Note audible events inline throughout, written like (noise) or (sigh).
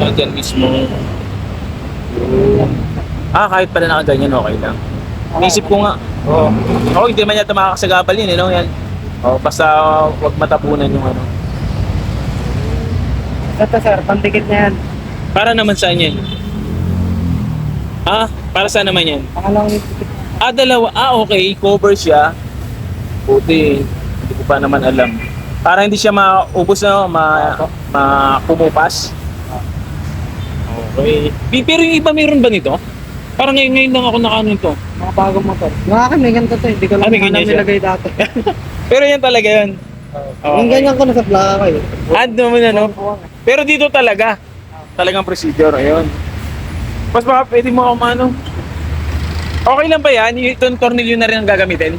Ah, dyan mismo. Ah, kahit pala nakaganyan, okay lang. Naisip ko nga, oo. Oh. hindi man yata makakasagabal yun, eh, no? Yan. Oh, basta wag matapunan yung ano. Ito sir, pandikit na yan. Para naman saan yan? Ah, para saan naman yan? Pangalawang ipit. Ah, dalawa. Ah, okay. Cover siya. Buti. Hindi ko pa naman alam. Para hindi siya maubos na, ma, ma pumupas. Okay. Pero yung iba meron ba nito? Parang ngayon, ngayon lang ako nakaano ito. Mga bagong motor. Mga akin, may ganito to. Hindi ko lang Ah, may alam ganyan siya. nilagay dati. (laughs) Pero yan talaga yun. Yung ganyan ko nasa plaka ko eh. Add naman ano. Pero dito talaga. Talagang procedure. Ayun. Mas baka pwede mo ako mano. Okay lang ba yan? Yung itong tornilyo na rin ang gagamitin?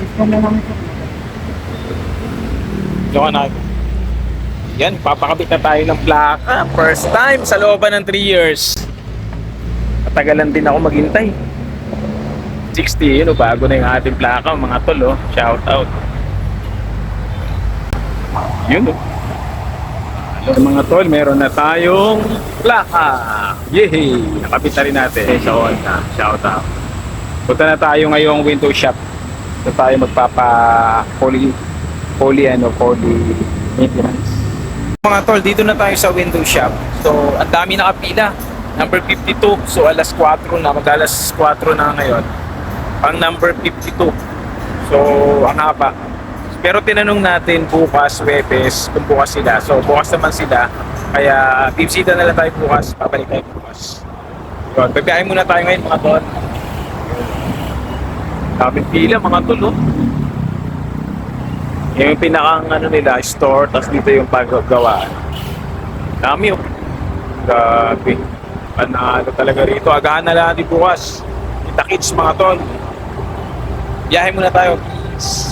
Ito na lang ito. Diyan ka na. Yan, papakabit na tayo ng plaka. First time sa looban ng 3 years. Katagalan din ako maghintay. 60, yun o, bago na yung ating plaka, mga tol, oh. Shout out. Yun, oh. Mga tol, meron na tayong plaka. Yehey! Nakabit na rin natin sa Honda. Shout out. Punta na tayo ngayong window shop. Ito tayo magpapa poly poly ano, poly maintenance. Mga tol, dito na tayo sa window shop. So, ang dami nakapila. Number 52. So, alas 4 na. Mag-alas 4 na ngayon. Ang number 52. So, ang haba. Pero tinanong natin bukas, Webes, kung bukas sila. So, bukas naman sila. Kaya, bibisita na lang tayo bukas. Pabalik tayo bukas. Yun, babiyahin muna tayo ngayon mga tol. Daming pila mga tol, oh. Yung pinakang ano nila, store, tapos dito yung paggawaan. Dami oh. Grabe. Panalo talaga rito. Agahan na lang natin bukas. Kita kits mga tol. Biyahe muna tayo. Peace.